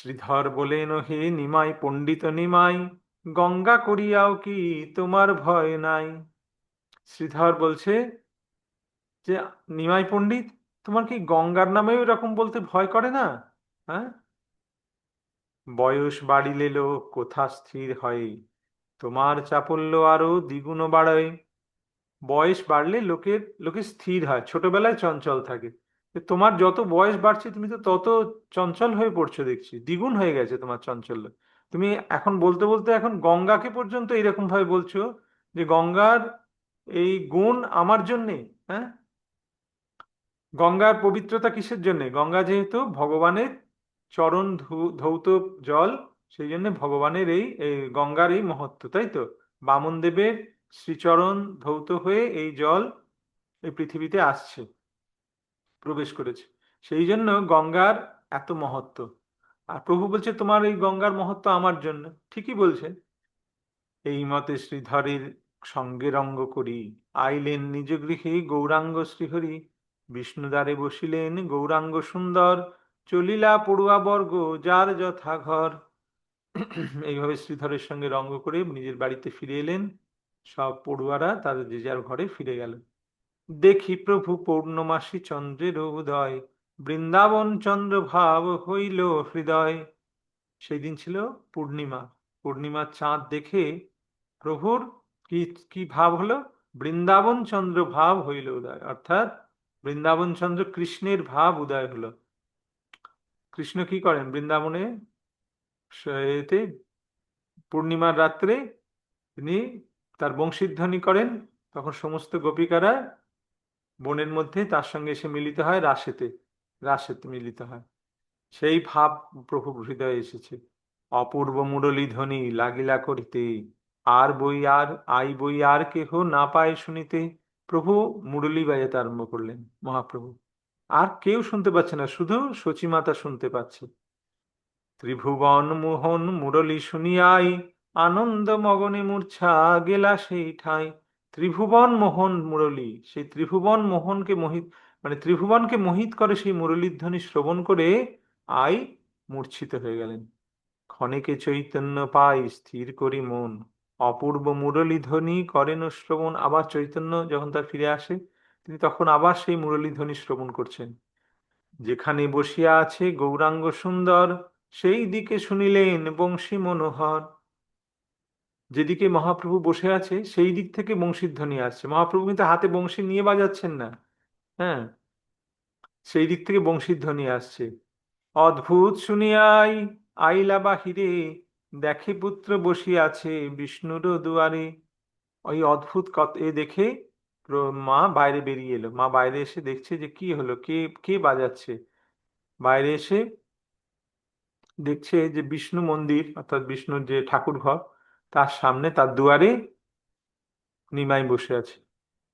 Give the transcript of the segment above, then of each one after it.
শ্রীধর বলেন হে নিমাই পণ্ডিত নিমাই, গঙ্গা করিয়াও কি তোমার ভয় নাই? শ্রীধর বলছে যে, নিমাই পণ্ডিত, তোমার কি গঙ্গার নামেও এরকম বলতে ভয় করে না? হ্যাঁ? বয়স বাড়িলে লোক কোথা স্থির হয়? তোমার চাপল্য আরও দ্বিগুণ বাড়ায়। বয়স বাড়লে লোকের, লোকে স্থির হয়, ছোটবেলায় চঞ্চল থাকে। তোমার যত বয়স বাড়ছে, তুমি তো তত চঞ্চল হয়ে পড়ছো দেখছি। দ্বিগুণ হয়ে গেছে তোমার চঞ্চল্য। তুমি এখন বলতে বলতে এখন গঙ্গাকে পর্যন্ত এরকম ভাবে বলছো যে গঙ্গার এই গুণ আমার জন্যে হ্যাঁ? গঙ্গার পবিত্রতা কিসের জন্যে? গঙ্গা যেহেতু ভগবানের চরণ ধৌত জল, সেই জন্য ভগবানের এই গঙ্গার এই মহত্ব, তাই তো? বামন দেবের শ্রীচরণ ধৌত হয়ে এই জল এই পৃথিবীতে আসছে। প্রবেশ করেছে। সেই জন্য গঙ্গার এত মহত্ব। আর প্রভু বলছে, তোমার এই গঙ্গার মহত্ব আমার জন্য। ঠিকই বলছে এই মতে শ্রীধরের সঙ্গে রঙ্গ করি। আইলেন নিজ গৃহে গৌরাঙ্গ শ্রীহরি। বিষ্ণুদ্বারে বসিলেন গৌরাঙ্গ সুন্দর। চলিলা পড়ুয়া বর্গ, যার যথা ঘর। এইভাবে শ্রীধরের সঙ্গে রঙ্গ করে নিজের বাড়িতে ফিরে এলেন। সব পড়ুয়ারা তাদের যে যার ঘরে ফিরে গেল দেখি প্রভু পূর্ণমাসী চন্দ্রের উদয়। বৃন্দাবন চন্দ্র ভাব হইল হৃদয়। সেই দিন ছিল পূর্ণিমা। পূর্ণিমার চাঁদ দেখে প্রভুর কি কি ভাব হলো? বৃন্দাবন চন্দ্র ভাব হইল উদয়। অর্থাৎ বৃন্দাবন চন্দ্র কৃষ্ণের ভাব উদয় হলো। কৃষ্ণ কি করেন? বৃন্দাবনে এতে পূর্ণিমার রাত্রে তিনি তার বংশীধ্বনি করেন। তখন সমস্ত গোপিকারা বনের মধ্যে তার সঙ্গে এসে মিলিত হয়, রাশেতে রাসেতে মিলিত হয়। সেই ভাব প্রভু হৃদয়ে এসেছে। অপূর্ব মুরলী ধ্বনি লাগিলা করিতে, আর বই আর, আই বই আর কেহ না পায় শুনিতে। প্রভু মুরলী বাজাতে আরম্ভ করলেন, মহাপ্রভু। আর কেউ শুনতে পাচ্ছে না, শুধু সচিমাতা শুনতে পাচ্ছে। ত্রিভুবন মোহন মুরলী শুনিয়াই, আনন্দ মগনে মূর্ছা গেলা সেই ঠাই ত্রিভুবন মোহন মুরলী। সেই ত্রিভুবন মোহনকে মোহিত মানে ত্রিভুবনকে মোহিত করে সেই মুরলীর ধ্বনি শ্রবণ করে আই মূর্ছিত হয়ে গেলেন। ক্ষণেকে চৈতন্য পাই, স্থির করি মন। অপূর্ব মুরলী ধ্বনি করেন শ্রবণ, আবার চৈতন্য যখন তার ফিরে আসে, তিনি তখন আবার সেই মুরলী ধ্বনি শ্রবণ করছেন। যেখানে বসিয়া আছে গৌরাঙ্গ সুন্দর, সেই দিকে শুনিলেন বংশী মনোহর। যেদিকে মহাপ্রভু বসে আছে, সেই দিক থেকে বংশীর ধ্বনি আসছে। মহাপ্রভু কিন্তু হাতে বংশী নিয়ে বাজাচ্ছেন না। হ্যাঁ? সেই দিক থেকে বংশীর ধ্বনি আসছে। অদ্ভুত শুনিয়াই আইলা বাহিরে দেখে পুত্র বসিয়া আছে বিষ্ণুর দুয়ারে। ওই অদ্ভুত কত এ দেখে মা বাইরে বেরিয়ে এলো। মা বাইরে এসে দেখছে যে কি হলো? কে কে বাজাচ্ছে? বাইরে এসে দেখছে যে বিষ্ণু মন্দির, অর্থাৎ বিষ্ণুর যে ঠাকুর ঘর তার সামনে তার দুয়ারে নিমাই বসে আছে।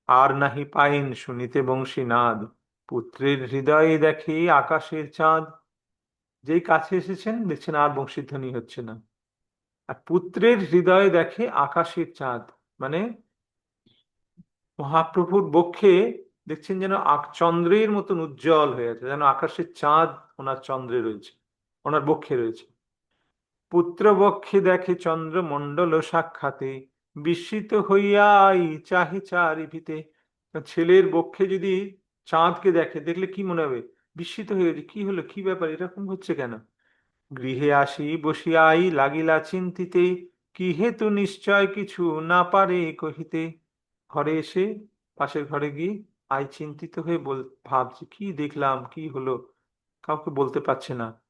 আর নাহি পাইন শুনিতে বংশী নাদ। পুত্রের হৃদয়ে দেখে আকাশের চাঁদ। যেই কাছে এসেছেন দেখছেন আর বংশীধ্বনি হচ্ছে না। আর পুত্রের হৃদয়ে দেখে আকাশের চাঁদ। মানে মহাপ্রভুর বক্ষে দেখছেন যেন চন্দ্রের মতন উজ্জ্বল হয়ে আছে। যেন আকাশের চাঁদ ওনার চন্দ্রে রয়েছে, ওনার বক্ষে রয়েছে। পুত্র বক্ষে দেখে চন্দ্র মন্ডল সাক্ষাতে, বিস্মিত হইয়াই চাহি চারিভিতে। ছেলের বক্ষে যদি চাঁদকে দেখে, দেখলে কি মনে হবে? বিস্মিত হয়ে কি হলো? কি ব্যাপার? এরকম হচ্ছে কেন? গৃহে আসি বসিয়াই লাগিলা চিন্তিতে কি হেতু নিশ্চয় কিছু না পারে কহিতে। ঘরে এসে, পাশের ঘরে গিয়ে আই চিন্তিত হয়ে বল, ভাবছি, কি দেখলাম, কি হলো? কাউকে বলতে পারছে না।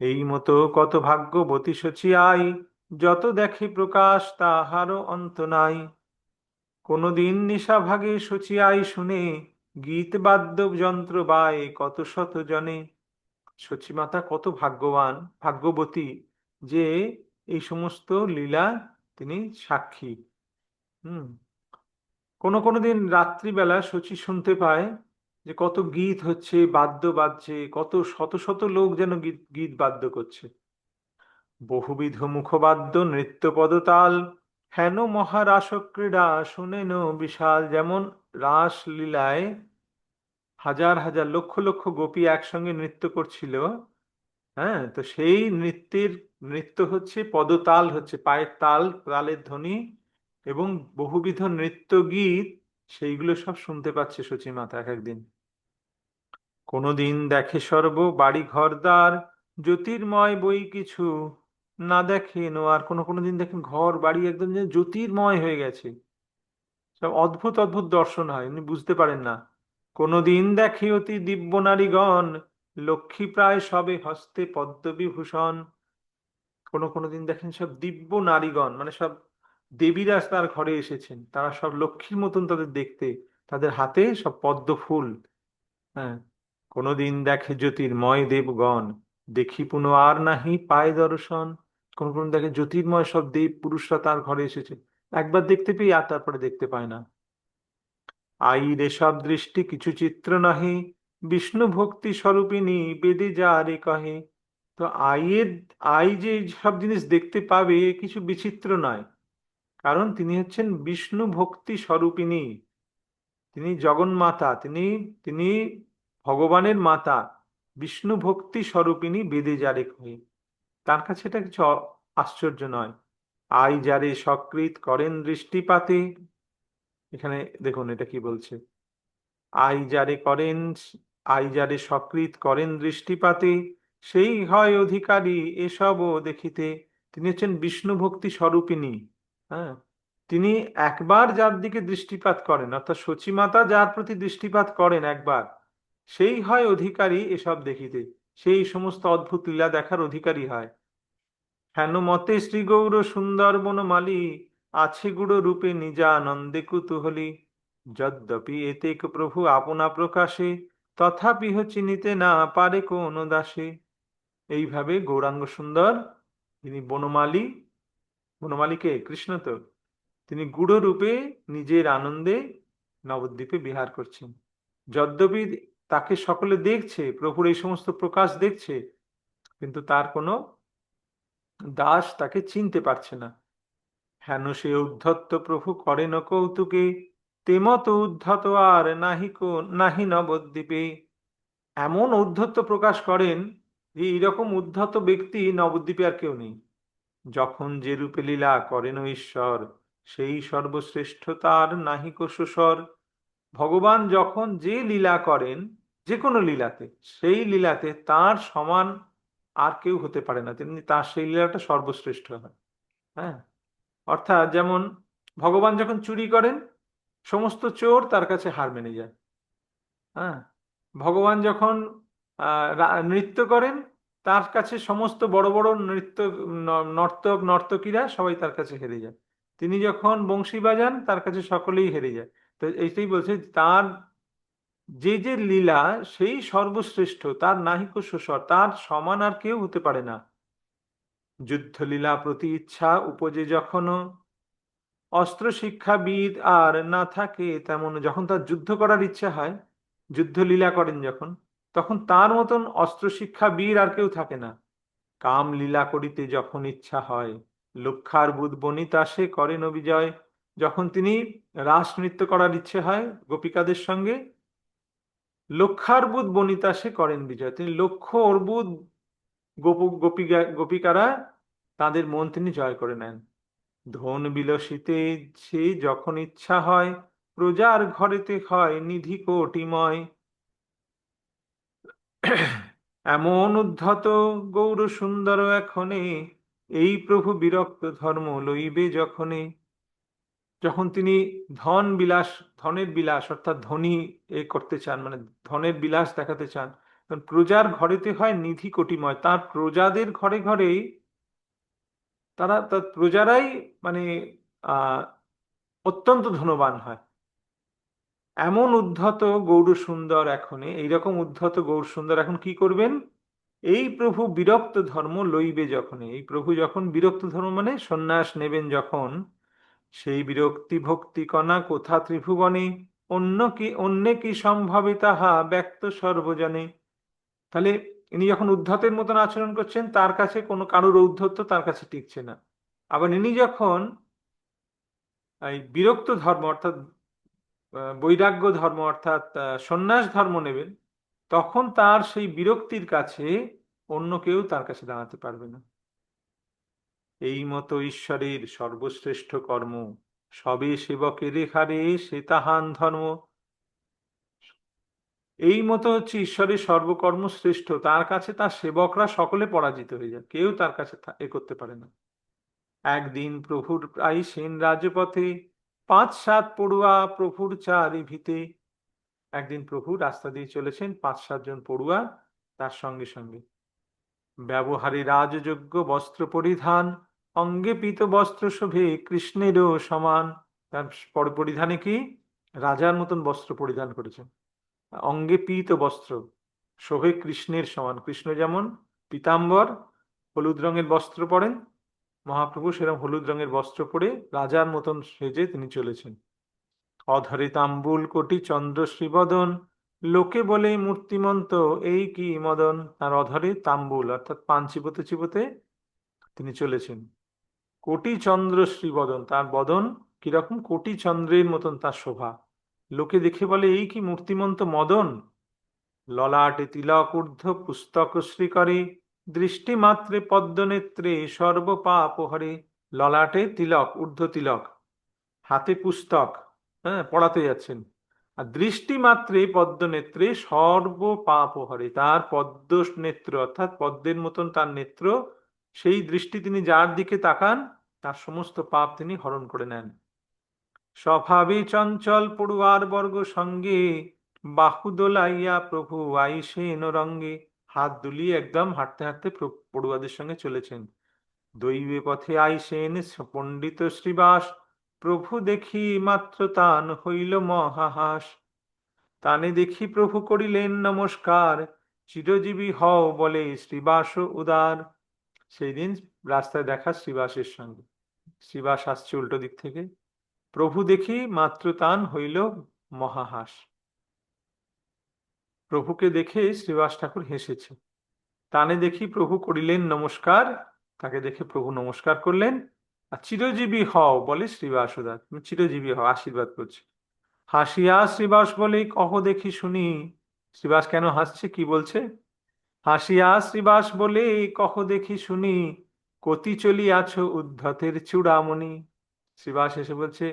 এই মতো কত ভাগ্যবতী আই, যত দেখে প্রকাশ তাহারও অন্ত নাই। কোনদিন নিশা ভাগে আই শুনে গীত বাদ্য যন্ত্র বায় কত শত জনে। সচিমাতা কত ভাগ্যবান, ভাগ্যবতী যে এই সমস্ত লীলা তিনি সাক্ষী। হুম। কোনো কোনো দিন রাত্রিবেলা শচী শুনতে পায় যে কত গীত হচ্ছে, বাদ্য বাজছে, কত শত শত লোক যেন গীত গীত বাদ্য করছে। বহুবিধ মুখবাদ্য, নৃত্য পদতাল, হেন মহারাস ক্রীড়া শুনেন বিশাল, যেমন রাস লীলায় হাজার হাজার, লক্ষ লক্ষ গোপী একসঙ্গে নৃত্য করছিল। হ্যাঁ তো সেই নৃত্যের, নৃত্য হচ্ছে, পদতাল হচ্ছে, পায়ের তাল, তালের ধ্বনি এবং বহুবিধ নৃত্য গীত সেইগুলো সব শুনতে পাচ্ছে সচিমাতা এক একদিন কোনোদিন দেখে সর্ব বাড়ি ঘরদার জ্যোতির্ময় বই কিছু না দেখেন আর কোনো কোনো দিন দেখেন ঘর বাড়ি একদম যেন জ্যোতির্ময় হয়ে গেছে। সব অদ্ভুত অদ্ভুত দর্শন হয়, উনি বুঝতে পারেন না। কোনোদিন দেখে অতি দিব্য নারীগণ, লক্ষ্মী প্রায় সবে হস্তে পদ্মবিভূষণ। কোনো কোনো দিন দেখেন সব দিব্য নারীগণ মানে সব দেবীরা তার ঘরে এসেছেন। তারা সব লক্ষ্মীর মতন তাদের দেখতে, তাদের হাতে সব পদ্ম ফুল। হ্যাঁ কোনোদিন দেখে জ্যোতির্ময় দেবগণ, দেখি পুনঃ আর নাহি পায় দর্শন। কোন কোন দেখে জ্যোতির্ময় সব দেব পুরুষরা তার ঘরে এসেছে। একবার দেখতে পেয়ে আর তারপরে দেখতে পায় না। আই রে সব দৃষ্টি, কিছু চিত্র নহে। বিষ্ণু ভক্তি স্বরূপিনী বেদে যা রে কহে। তো আইয়ের, আই যে সব জিনিস দেখতে পাবে, কিছু বিচিত্র নয়। কারণ তিনি হচ্ছেন বিষ্ণু ভক্তি স্বরূপিনী তিনি জগন্মাতা তিনি তিনি ভগবানের মাতা, বিষ্ণু ভক্তি স্বরূপিনী বেদে যারে কহে। তার কাছে এটা কিছু আশ্চর্য নয়। আই যারে সকৃত করেন দৃষ্টিপাতে। এখানে দেখুন এটা কি বলছে। আই যারে করেন আই যারে সকৃত করেন দৃষ্টিপাতে, সেই হয় অধিকারী এসবও দেখিতে। তিনি হচ্ছেন বিষ্ণু ভক্তি স্বরূপিনী হ্যাঁ। তিনি একবার যার দিকে দৃষ্টিপাত করেন, অর্থাৎ সচিমাতা যার প্রতি দৃষ্টিপাত করেন একবার, সেই হয় অধিকারী এসব দেখিতে। সেই সমস্ত অদ্ভুত লীলা দেখার অধিকারী হয়। হেন মতে শ্রী গৌর সুন্দর বনমালী আছে গুড় রূপে নিজা আনন্দে কুতুহলী। যদ্যপি এতেক প্রভু আপনা প্রকাশে, তথাপি চিনিতে না পারে কোন দাসে। এইভাবে গৌরাঙ্গ সুন্দর, তিনি বনমালী বনমালীকে, কৃষ্ণ তো, তিনি গুড় রূপে নিজের আনন্দে নবদ্বীপে বিহার করছেন। যদ্যপি তাকে সকলে দেখছে, প্রভুর এই সমস্ত প্রকাশ দেখছে, কিন্তু তার কোনো দাস তাকে চিনতে পারছে না। হেন সে উদ্ধত্ত প্রভু করে করেন কৌতুকে, তেমত উদ্ধত আর নাহি নাহি নবদ্বীপে। এমন উদ্ধত্ত প্রকাশ করেন যে, এইরকম উদ্ধত ব্যক্তি নবদ্বীপে আর কেউ নেই। যখন যে রূপে লীলা করেন ঈশ্বর, সেই সর্বশ্রেষ্ঠ তার নাহিক সুস্বর ভগবান যখন যে লীলা করেন, যে কোনো লীলাতে, সেই লীলাতে তার সমান আর কেউ হতে পারে না। তেমনি তার সেই লীলাটা সর্বশ্রেষ্ঠ হয় হ্যাঁ? অর্থাৎ যেমন ভগবান যখন চুরি করেন, সমস্ত চোর তার কাছে হার মেনে যায় হ্যাঁ? ভগবান যখন নৃত্য করেন তার কাছে সমস্ত বড় বড় নৃত্য নর্তক, নর্তকীরা সবাই তার কাছে হেরে যায়। তিনি যখন বংশী বাজান, তার কাছে সকলেই হেরে যায়। তো এইটাই বলছে তার যে যে লীলা, সেই সর্বশ্রেষ্ঠ, তার নাহিক সুস্বর, তার সমান আর কেউ হতে পারে না। যুদ্ধ লীলা প্রতি ইচ্ছা উপজে যখন অস্ত্র শিক্ষাবিদ আর না থাকে তেমন যখন তার যুদ্ধ করার ইচ্ছা হয় যুদ্ধ লীলা করেন যখন তখন তার মতন অস্ত্র শিক্ষা বীর আর কেউ থাকে না। কাম লীলা করিতে যখন ইচ্ছা হয় লক্ষার বুধ বনিতা সে করেন বিজয় যখন তিনি রাস নৃত্য করার ইচ্ছে হয় গোপিকাদের সঙ্গে লক্ষার্বুদ বনিতা সে করেন বিজয়। তিনি লক্ষ অর্বুদ গোপ, গোপিকা, গোপিকারা তাদের মন তিনি জয় করে নেন। ধন বিলসিতে সে যখন ইচ্ছা হয়, প্রজার ঘরেতে হয় নিধি কোটিময়। এমন উদ্ধত গৌর সুন্দর এখনে, এই প্রভু বিরক্ত ধর্ম লইবে যখনে। যখন তিনি ধন বিলাস, ধনের বিলাস, অর্থাৎ ধনী এ করতে চান মানে ধনের বিলাস দেখাতে চান কারণ প্রজার ঘরেতে হয় নিধি কোটিময়। তার প্রজাদের ঘরে ঘরেই তারা, তার প্রজারাই মানে অত্যন্ত ধনবান হয়। এমন উদ্ধত গৌর সুন্দর এখনে, এইরকম উদ্ধত গৌর সুন্দর এখন কি করবেন? এই প্রভু বিরক্ত ধর্ম লইবে যখন, এই প্রভু যখন বিরক্ত ধর্ম মানে সন্ন্যাস নেবেন যখন, সেই বিরক্তি ভক্তি কণা কোথা ত্রিভুবনে? অন্য কি, অন্যে কি সম্ভবে তাহা ব্যক্ত সর্বজনে। তাহলে ইনি যখন উদ্ধতের মতন আচরণ করছেন, তার কাছে কোনো কারোর ঔদ্ধত্য তার কাছে টিকছে না। আবার ইনি যখন এই বিরক্ত ধর্ম, অর্থাৎ বৈরাগ্য ধর্ম অর্থাৎ সন্ন্যাস ধর্ম নেবেন, তখন তার সেই বিরক্তির কাছে অন্য কেউ তার কাছে দাঁড়াতে পারবে না। এই মতো ঈশ্বরের সর্বশ্রেষ্ঠ কর্ম, সবে সেবকের রেখারে সে তাহান ধর্ম। এই মতো হচ্ছে ঈশ্বরের সর্বকর্ম শ্রেষ্ঠ, তার কাছে তার সেবকরা সকলে পরাজিত হয়ে যায়, কেউ তার কাছে এ করতে পারে না। একদিন প্রভুর প্রায় সেন রাজপথে পাঁচ সাত পড়ুয়া প্রভুর চারি ভিতে একদিন প্রভু রাস্তা দিয়ে চলেছেন, পাঁচ সাতজন পড়ুয়া তার সঙ্গে সঙ্গে। ব্যবহারে রাজযোগ্য বস্ত্র পরিধান, অঙ্গে পিত বস্ত্র শোভে কৃষ্ণেরও সমান। তার পরিধানে কি? রাজার মতন বস্ত্র পরিধান করেছেন। অঙ্গে পিত বস্ত্র শোভে কৃষ্ণের সমান। কৃষ্ণ যেমন পিতাম্বর, হলুদ রঙের বস্ত্র পরেন মহাপ্রভু সেরকম হলুদ রঙের বস্ত্র পরে রাজার মতন সেজে তিনি চলেছেন। অধরে তাম্বুল কোটি চন্দ্র শ্রীবদন, লোকে বলে মূর্তিমন্ত, এই কি মদন? তার অধরে তাম্বুল, অর্থাৎ পান চিবোতে চিবোতে তিনি চলেছেন। কোটি চন্দ্র শ্রীবদন, তার বদন কীরকম? কোটি চন্দ্রের মতন তার শোভা। লোকে দেখে বলে, এই কি মূর্তিমন্ত মদন? ললাটে তিলক ঊর্ধ্ব পুস্তক শ্রী করে দৃষ্টি মাত্রে পদ্মনেত্রে সর্বপাপ হরে ললাটে তিলক, ঊর্ধ্ব তিলক। হাতে পুস্তক হ্যাঁ পড়াতে যাচ্ছেন। আর দৃষ্টি মাত্রে পদ্মনেত্রে সর্বপাপ হরে তার পদ্ম নেত্র অর্থাৎ পদ্মের মতন তার নেত্র, সেই দৃষ্টি তিনি যার দিকে তাকান, তার সমস্ত পাপ তিনি হরণ করে নেন। স্বভাবে চঞ্চল পড়ুয়ার বর্গ সঙ্গে বাহু দোলাইয়া প্রভু আইসেন রঙ্গে হাত দুলিয়ে একদম হাঁটতে হাঁটতে পড়ুয়াদের সঙ্গে চলেছেন। দৈবে পথে আইসেন পণ্ডিত শ্রীবাস, প্রভু দেখি মাত্র তান হইল মহাহাস। তানে দেখি প্রভু করিলেন নমস্কার, চিরজীবী হও বলে শ্রীবাস উদার। সেই দিন রাস্তায় দেখা শ্রীবাসের সঙ্গে। শ্রীবাস আসছে উল্টো দিক থেকে। প্রভু দেখি মাত্র তান হইল মহাহাস। প্রভুকে দেখে শ্রীবাস ঠাকুর হেসেছে তানে দেখি প্রভু করিলেন নমস্কার, তাকে দেখে প্রভু নমস্কার করলেন, আর চিরজীবী হও, বলে শ্রীবাসদা তুমি চিরজীবী হও, আশীর্বাদ করছে। হাসিয়া শ্রীবাস বলে, কহ দেখি শুনি। শ্রীবাস কেন হাসছে, কি বলছে? হাসিয়া শ্রীবাস বলে, কহ দেখি শুনি, কতি চলিয়াছ উদ্ধতের চূড়ামণি। শ্রীবাস এসে বলছে,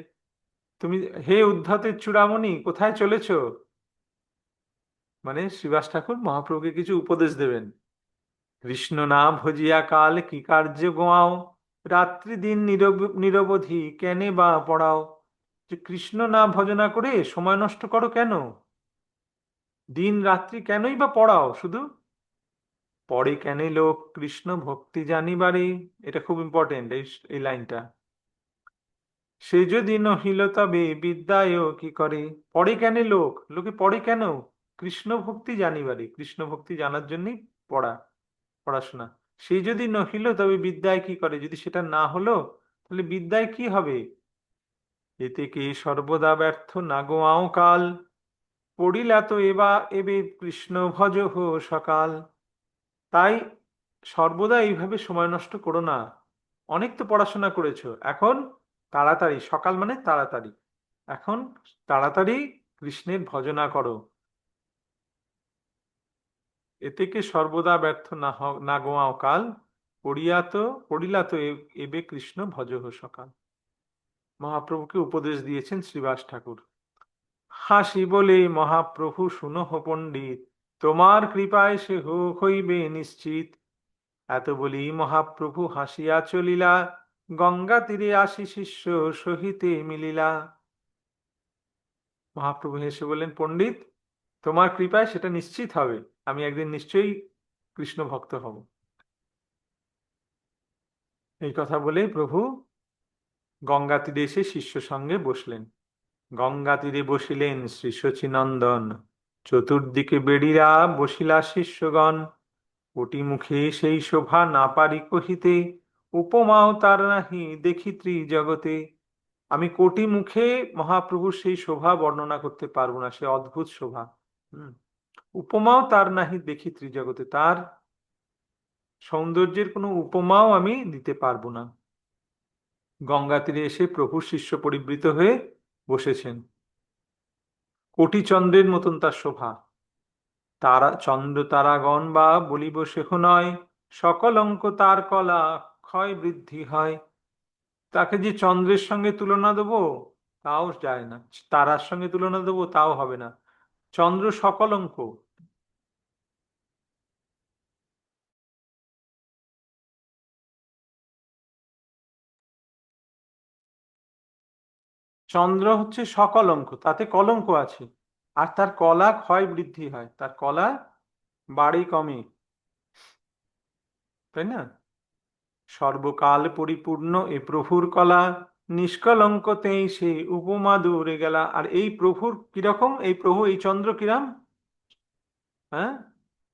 তুমি, হে উদ্ধতের চূড়ামণি, কোথায় চলেছ? মানে শ্রীবাস ঠাকুর মহাপ্রভুকে কিছু উপদেশ দেবেন। কৃষ্ণ না ভজিয়া কাল কি কার্য গোয়াও, রাত্রি দিন নিরবধি কেনে বা পড়াও। যে কৃষ্ণ না ভজনা করে সময় নষ্ট করো কেন? দিন রাত্রি কেনই বা পড়াও শুধু? পরে কেন লোক কৃষ্ণ ভক্তি জানিবারে। এটা খুব ইম্পর্টেন্ট এই লাইনটা। সে যদি নহিল তবে বিদ্যায় কি করে? পড়ে কেন লোক? লোকে পড়ে কেন? কৃষ্ণ ভক্তি জানিবারে কৃষ্ণ ভক্তি জানার জন্যই পড়া, পড়াশোনা। সে যদি নহিল তবে বিদ্যায় কি করে? যদি সেটা না হলো, তাহলে বিদ্যায় কি হবে? এতে কি সর্বদা ব্যর্থ? না গোয়াও কাল। পড়িলা তো এবা, এবে কৃষ্ণ ভজ সকাল। তাই সর্বদা এইভাবে সময় নষ্ট করো না। অনেক তো পড়াশোনা করেছ। এখন তাড়াতাড়ি, সকাল মানে তাড়াতাড়ি। এখন তাড়াতাড়ি কৃষ্ণের ভজনা করো। এতেকে সর্বদা ব্যর্থ না না গোয়াও কাল পড়িয়া তো, পড়িলা তো এবে কৃষ্ণ ভজ সকাল। মহাপ্রভুকে উপদেশ দিয়েছেন শ্রীবাস ঠাকুর। হাসি বলে, মহাপ্রভু শুনহ পণ্ডিত, তোমার কৃপায় সে হোক হইবে নিশ্চিত। এত বলি মহাপ্রভু হাসিয়া চলিলা, গঙ্গা তীরে আসি শিষ্য সহিতে মিলিলা। মহাপ্রভু হেসে বললেন, পণ্ডিত, তোমার কৃপায় সেটা নিশ্চিত হবে। আমি একদিন নিশ্চয়ই কৃষ্ণ ভক্ত হব। এই কথা বলে প্রভু গঙ্গা তীরে এসে শিষ্য সঙ্গে বসলেন। গঙ্গা তীরে বসিলেন শ্রী শচীনন্দন চতুর্দিকে বেড়িরা বসিলা শিষ্যগণ। কোটি মুখে সেই শোভা না পারি কহিতে, উপমাও তার নাহি, দেখি জগতে আমি কোটি মুখে মহাপ্রভুর সেই শোভা বর্ণনা করতে পারব না, সে অদ্ভুত শোভা। হম। উপমাও তার নাহি দেখি ত্রিজগতে। তার সৌন্দর্যের কোনো উপমাও আমি দিতে পারব না। গঙ্গা তীরে এসে প্রভুর শিষ্য পরিবৃত হয়ে বসেছেন। কোটি চন্দ্রের মতন তার শোভা। তারা, চন্দ্র তারাগণ বা বলিব সেহ নয়, সকল অঙ্ক তার কলা ক্ষয় বৃদ্ধি হয়। তাকে যে চন্দ্রের সঙ্গে তুলনা দেবো, তাও যায় না। তারার সঙ্গে তুলনা দেবো, তাও হবে না। চন্দ্র সকলঙ্ক চন্দ্র হচ্ছে সকলঙ্ক তাতে কলঙ্ক আছে। আর তার কলা ক্ষয় বৃদ্ধি হয়, তার কলা বাড়ি কমে। তাই না? সর্বকাল পরিপূর্ণ এ প্রভুর কলা। নিষ্কলঙ্কতেই সে উপমা দৌড়ে গেলা। আর এই প্রভুর কীরকম? এই প্রভু, এই চন্দ্র কিরাম? হ্যাঁ?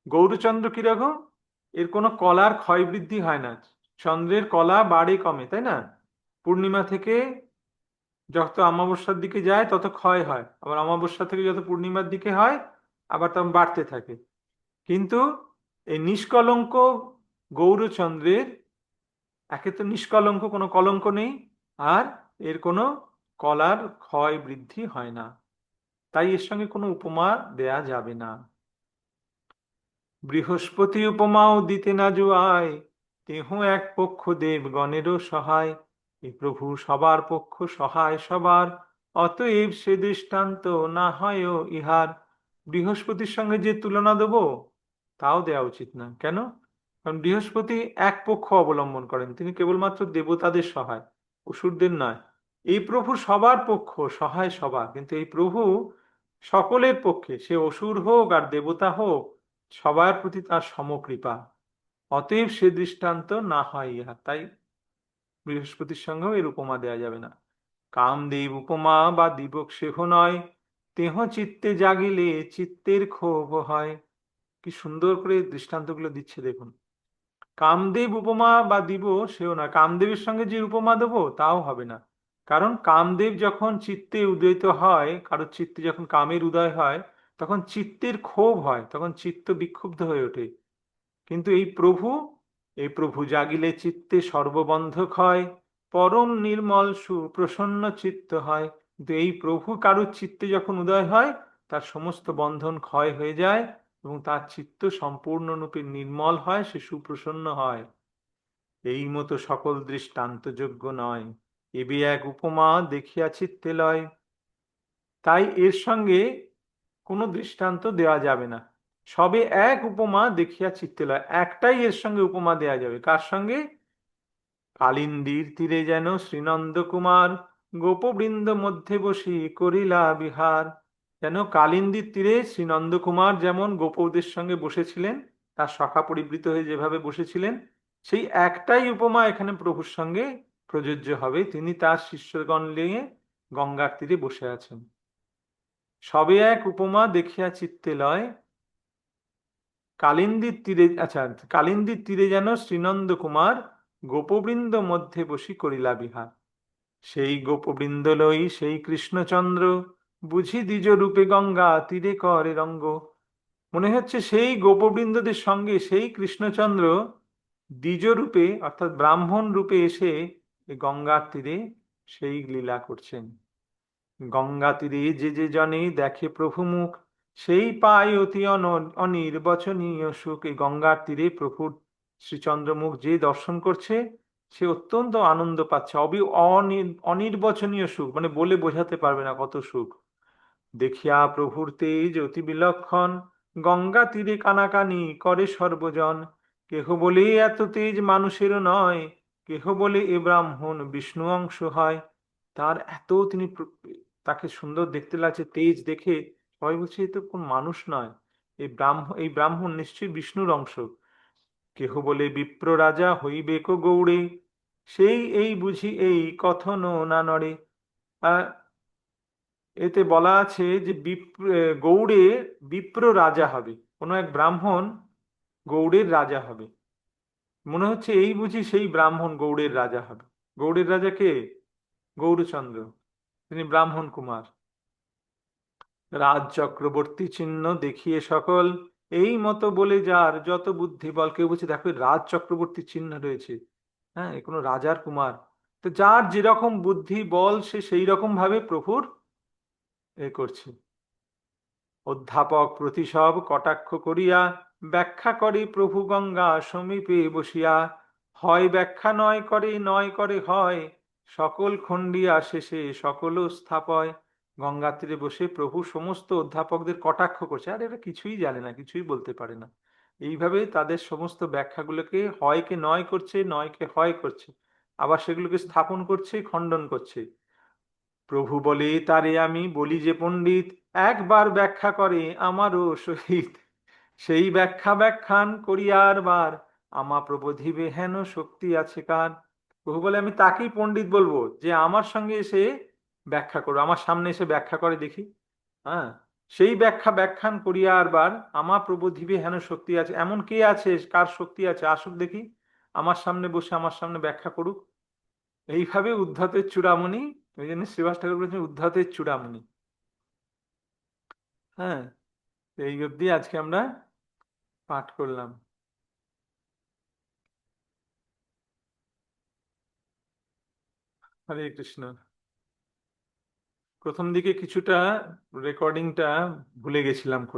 গৌরচন্দ্র কীরকম? এর কোনো কলার ক্ষয় বৃদ্ধি হয় না। চন্দ্রের কলা বাড়ে কমে, তাই না? পূর্ণিমা থেকে যত অমাবস্যার দিকে যায়, তত ক্ষয় হয়। আবার অমাবস্যা থেকে যত পূর্ণিমার দিকে হয়, আবার তখন বাড়তে থাকে। কিন্তু এই নিষ্কলঙ্ক গৌরচন্দ্রের, একে তো নিষ্কলঙ্ক, কোনো কলঙ্ক নেই। আর এর কোনো কলার ক্ষয় বৃদ্ধি হয় না। তাই এর সঙ্গে কোনো উপমা দেয়া যাবে না। বৃহস্পতি উপমাও দিতে না জুয়ায় তেহ এক পক্ষ দেবগণেরও সহায়, এ প্রভু সবার পক্ষ সহায় সবার, অতএব সে দৃষ্টান্ত না হয় ইহার। বৃহস্পতির সঙ্গে যে তুলনা দেব, তাও দেওয়া উচিত না। কেন? কারণ বৃহস্পতি এক পক্ষ অবলম্বন করেন, তিনি কেবলমাত্র দেবতাদের সহায়। অসুরদের নয়। এই প্রভু সবার পক্ষ, সহায় সবার। কিন্তু এই প্রভু সকলের পক্ষে, সে অসুর হোক আর দেবতা হোক, সবার প্রতি তার সমকৃপা। অতএব সে দৃষ্টান্ত না হয় ইহা। তাই বৃহস্পতির সঙ্গেও এর উপমা দেয়া যাবে না। কামদেব উপমা বা দিবক সেহ নয়। তেহ চিত্তে জাগিলে চিত্তের ক্ষোভ হয়। কি সুন্দর করে দৃষ্টান্তগুলো দিচ্ছে দেখুন। কামদেব উপমা বা দিব সেও না। কামদেবের সঙ্গে যে উপমা দেবো, তাও হবে না। কারণ কামদেব যখন চিত্তে উদয়িত হয়, কারোর চিত্তে যখন কামের উদয় হয়, তখন চিত্তের ক্ষোভ হয়, তখন চিত্ত বিক্ষুব্ধ হয়ে ওঠে। কিন্তু এই প্রভু এই প্রভু জাগিলে চিত্তে সর্ববন্ধক হয়, পরম নির্মল সুপ্রসন্ন চিত্ত হয়। কিন্তু এই প্রভু কারুর চিত্তে যখন উদয় হয়, তার সমস্ত বন্ধন ক্ষয় হয়ে যায় এবং তার চিত্ত সম্পূর্ণরূপে নির্মল হয়, সে সুপ্রসন্ন হয়। এই মতো সকল দৃষ্টান্তযোগ্য নয়। এবি এক উপমা দেখিয়া চিত্তে লয় তাই এর সঙ্গে কোনো দৃষ্টান্ত দেওয়া যাবে না। সবে এক উপমা দেখিয়া চিত্তে লয় একটাই এর সঙ্গে উপমা দেয়া যাবে। কার সঙ্গে? কালিন্দির তীরে যেন শ্রীনন্দ কুমার গোপবৃন্দ মধ্যে বসি করিলা বিহার। যেন কালিন্দির তীরে শ্রীনন্দ কুমার যেমন গোপদের সঙ্গে বসেছিলেন, তার সখা পরিবৃত হয়ে যেভাবে বসেছিলেন, সেই একটাই উপমা এখানে প্রভুর সঙ্গে প্রযোজ্য হবে। তিনি তার শিষ্যগণ নিয়ে গঙ্গার তীরে বসে আছেন। সবে এক উপমা দেখিয়া চিত্তে লয় কালিন্দির তীরে আচ্ছা কালিন্দির তীরে যেন শ্রীনন্দ কুমার গোপবৃন্দ মধ্যে বসি করিলা বিহার। সেই গোপবৃন্দ লই সেই কৃষ্ণচন্দ্র বুঝি দ্বিজ রূপে গঙ্গা, তীরে করে রঙ্গ। মনে হচ্ছে সেই গোপবৃন্দদের সঙ্গে সেই কৃষ্ণচন্দ্র দ্বিজ রূপে, অর্থাৎ ব্রাহ্মণ রূপে এসে গঙ্গার তীরে সেই লীলা করছেন। গঙ্গা তীরে যে যে জনে দেখে প্রভু মুখ সেই পায় অতি অনির্বচনীয় সুখ। এই গঙ্গার তীরে প্রভুর শ্রীচন্দ্রমুখ যে দর্শন করছে, সে অত্যন্ত আনন্দ পাচ্ছে। অবি অনির্বচনীয় সুখ মানে বলে বোঝাতে পারবে না কত সুখ। দেখিয়া প্রভুর তেজ অতি বিলক্ষণ। গঙ্গা তীরে কানাকানি করে সর্বজন। কেহ বলে এত তেজ মানুষেরও নয়, কেহ বলে এ ব্রাহ্মণ বিষ্ণু অংশ হয়। তার এত তিনি তাকে সুন্দর দেখতে লাগছে, তেজ দেখে। সবাই বলছে, এ তো কোন মানুষ নয়। এই ব্রাহ্মণ এই ব্রাহ্মণ নিশ্চয়ই বিষ্ণুর অংশ। কেহ বলে বিপ্র রাজা হইবে কো গৌড়ে? সেই এই বুঝি এই কথন না নড়ে। এতে বলা আছে যে গৌড়ে বিপ্র রাজা হবে। কোনো এক ব্রাহ্মণ গৌড়ের রাজা হবে। মনে হচ্ছে এই বুঝি সেই ব্রাহ্মণ গৌড়ের রাজা হবে। গৌড়ের রাজা কে? গৌরচন্দ্র তিনি ব্রাহ্মণ কুমার। রাজ চক্রবর্তী চিহ্ন দেখিয়ে সকল, এই মতো বলে যার যত বুদ্ধি বল, কেউ বলছে, দেখো রাজ চক্রবর্তী চিহ্ন রয়েছে। হ্যাঁ কোনো রাজার কুমার। তো যার যেরকম বুদ্ধি বল, সে সেই রকম ভাবে প্রভুর এ করছে। অধ্যাপক প্রতিসব কটাক্ষ করিয়া, ব্যাখ্যা করে প্রভু গঙ্গা সমীপে বসিয়া। হয় ব্যাখ্যা নয় করে নয় করে হয়। সকল খণ্ডিয়া শেষে সকল স্থাপয়। গঙ্গা তীরে বসে প্রভু সমস্ত অধ্যাপকদের কটাক্ষ করছে। আর এরা কিছুই জানে না, কিছুই বলতে পারে না। এইভাবে তাদের সমস্ত ব্যাখ্যাগুলোকে হয়কে নয় করছে নয়কে হয় করছে। আবার সেগুলোকে স্থাপন করছে, খণ্ডন করছে। প্রভু বলে, তারে আমি বলি যে, পণ্ডিত, একবার ব্যাখ্যা করে আমারও সহিত। সেই ব্যাখ্যা ব্যাখ্যান করিয়ার বার। আমা প্রবোধিবে হেন শক্তি আছে কার? প্রভু বলে, আমি তাকেই পণ্ডিত বলব যে, আমার সঙ্গে এসে ব্যাখ্যা করো। আমার সামনে এসে ব্যাখ্যা করে দেখি। হ্যাঁ সেই ব্যাখ্যা ব্যাখ্যান করিয়ার বার। আমা প্রবোধিবে হেন শক্তি আছে। এমন কে আছে? কার শক্তি আছে? আসুক দেখি। আমার সামনে বসে, আমার সামনে ব্যাখ্যা করুক। এইভাবে উদ্ধতের চূড়ামণি, ওই জন্য শ্রীবাস ঠাকুর বলেছেন উদ্ধতের চূড়ামণি। হ্যাঁ এই অবধি আজকে আমরা পাঠ করলাম। হরে কৃষ্ণ। প্রথম দিকে কিছুটা রেকর্ডিংটা ভুলে গেছিলাম